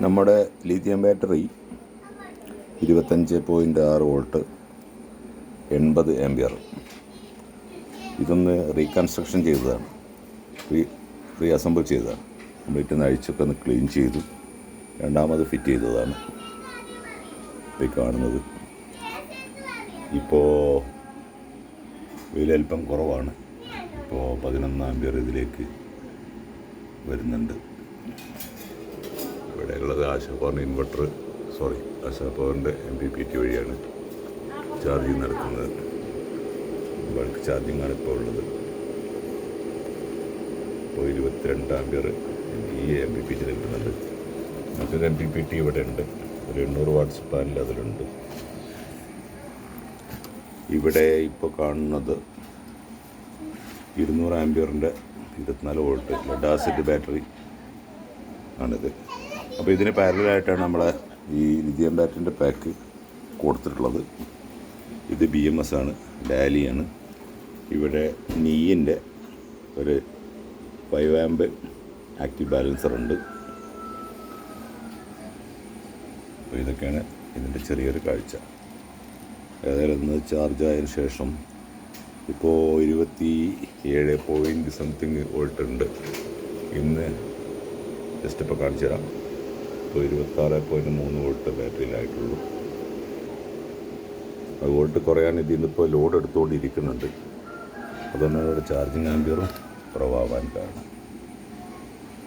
നമ്മുടെ lithium battery ഇരുപത്തഞ്ച് point ആറ് വോൾട്ട് എൺപത് ആംബിയർ ഇതൊന്ന് റീകൺസ്ട്രക്ഷൻ ചെയ്തതാണ്. റീ റീ അസംബിൾ ചെയ്തതാണ്. കംപ്ലീറ്റ് ഒന്ന് അഴിച്ചൊക്കെ ഒന്ന് ക്ലീൻ ചെയ്തു. രണ്ടാമത് ഫിറ്റ് ചെയ്തതാണ്. ഈ കാണുന്നത്. ഇപ്പോൾ വിലൽപ്പം കുറവാണ്. ഇപ്പോൾ പതിനൊന്നാം പേർ ഇതിലേക്ക് വരുന്നുണ്ട്. ഇവിടെ ഉള്ളത് Asha power inverter sorry Asha പവറിന്റെ എം പി പി ടി വഴിയാണ് ചാർജിങ് നടക്കുന്നത്. ബൾക്ക് ചാർജിങ് ആണ് ഇപ്പോൾ ഉള്ളത്. ഇപ്പോൾ ഇരുപത്തിരണ്ട് ആംബിയർ ഈ എം പി പി ടി കിട്ടുന്നുണ്ട് മറ്റൊരു എം പി പി ടി ഇവിടെ ഉണ്ട്. ഒരു എണ്ണൂറ് വാട്ട്സ് പാനിൽ അതിലുണ്ട്. ഇവിടെ ഇപ്പോൾ കാണുന്നത് ഇരുന്നൂറ് ആംബിയറിന്റെ ഇരുപത്തിനാല് വോൾട്ട് ലെഡ് ആസിഡ് ബാറ്ററി ആണിത്. അപ്പോൾ ഇതിന് പാരലായിട്ടാണ് നമ്മളെ ഈ ലിഥിയം ബാറ്ററിന്റെ പാക്ക് കൊടുത്തിട്ടുള്ളത്. ഇത് ബി എം എസ് ആണ് ഡാലിയാണ് ഇവിടെ നീയിന്റെ ഒരു ഫൈവ് ആംബ് ആക്റ്റീവ് ബാലൻസർ ഉണ്ട്. അപ്പോൾ ഇതൊക്കെയാണ് ഇതിന്റെ ചെറിയൊരു കാഴ്ച. ഏതായാലും ഒന്ന് ചാർജ് ആയതിനു ശേഷം ഇപ്പോൾ ഇരുപത്തി ഏഴ് പോയിന്റ് സംതിങ് വോൾട്ട് ഉണ്ട്. ഇന്ന് ജസ്റ്റ് ഇപ്പോൾ കാണിച്ചു തരാം ഇപ്പോൾ ഇരുപത്താറ് പോയിന്റ് മൂന്ന് വോൾട്ട് ബാറ്ററിയിലായിട്ടുള്ളൂ. അത് വോൾട്ട് കുറയാൻ ഇതിൽ ഇപ്പോൾ ലോഡ് എടുത്തുകൊണ്ടിരിക്കുന്നുണ്ട്. അതൊന്നും ചാർജിങ് ആംബിയറും കുറവാകാൻ കാരണം.